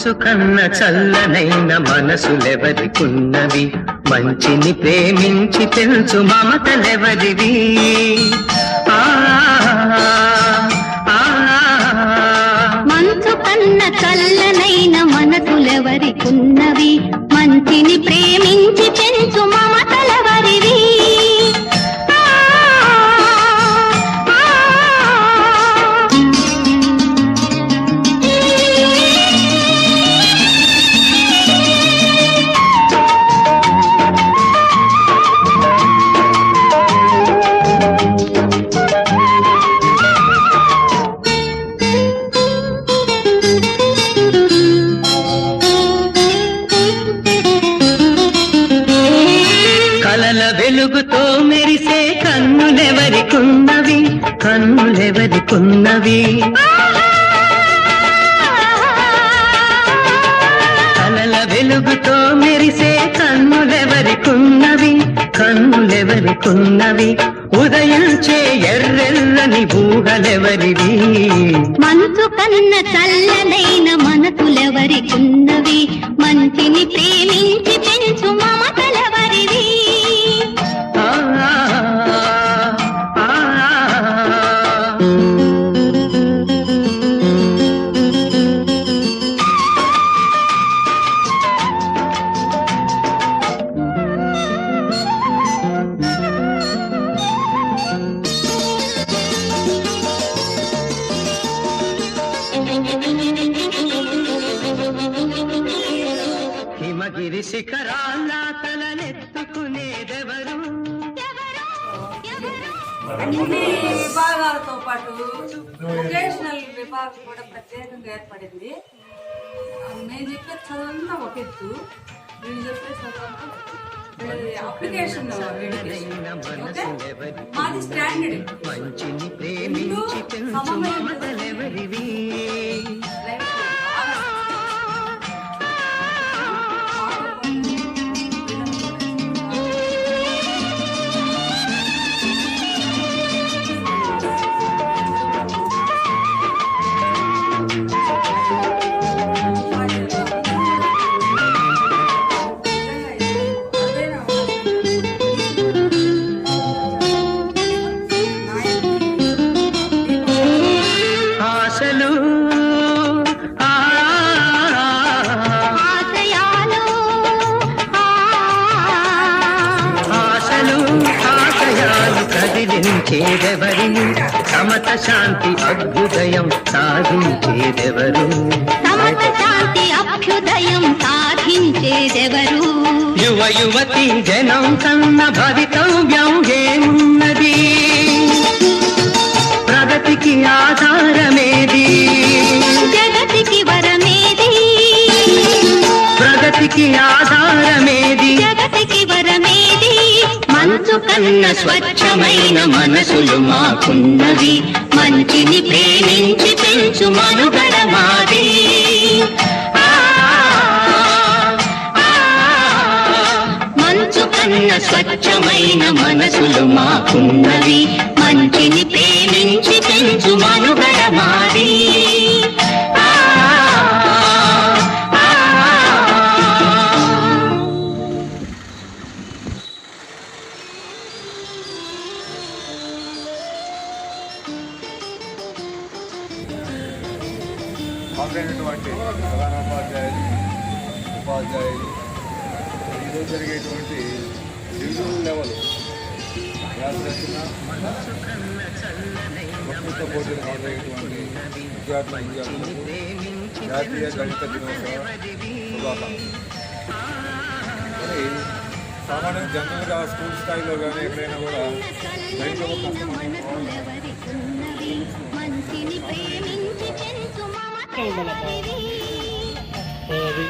మంచు కన్న చల్లనైన మనసులెవరికున్నవి? మంచిని ప్రేమించి తెలుసు మమతలెవరివి? మంచు కన్న చల్లనైన మనసులెవరికున్నవి? వెలుగుతో మెరిసే కన్నులెవరికున్నవి? కన్నులెవరికున్నవి? కలల వెలుగుతో మెరిసే కన్నులెవరికున్నవి? కన్నులెవరికున్నవి? ఉదయించే ఎర్రెల్లని ఊహలెవరివి? మనసు కన్న చల్లనైన మనసులెవరికున్నవి? మంచిని ప్రేమించి పెంచు హిమగిరి శిఖరాల తలనెత్తుకునేదెవరు అన్ని విభాగాలతో పాటు వొకేషనల్ విభాగం కూడా ప్రత్యేకంగా ఏర్పడింది. నేను చెప్పే చదువంతా ఒక ఎత్తు వీళ్ళు చెప్పే. వీళ్ళది అప్లికేషన్? మాది స్టాండర్డ్. మంచిని ప్రేమించి కదిలించేదెవరిని సమత శాంతి అభ్యుదయం సాధించేదెవరు? సమత శాంతి అభ్యుదయం సాధించేదెవరు? యువ యువతి జనం కన్న భవితవ్యం ఏమున్నది? ప్రగతికి ఆధారమేది? జగతికి వరమేది? ప్రగతికి వరమేది మంచు కన్న స్వచ్ఛమైన మనసులు మాకున్నవి. మంచిని ప్రేమించి పెంచు మనుగడ మాది. మంచు కన్న స్వచ్ఛమైన మనసులు మాకున్నవి. మంచిని ప్రేమించి పెంచు మనుగడ మాది. హాజరైనటువంటి ప్రధానోపాధ్యాయులు ఉపాధ్యాయులు ఈరోజు జరిగేటువంటి డివిజనల్ లెవెల్ వ్యాస రచన వక్తృత్వ పోటీలు హాజరయ్యేటువంటి విద్యార్థులు విద్యార్థులకు జాతీయ గణిత దినోత్సవం సామాన్య జనరల్గా స్కూల్ స్థాయిలో కానీ ఎక్కడైనా కూడా గణిత 깜짝 놀랐다. 네, 네, 네.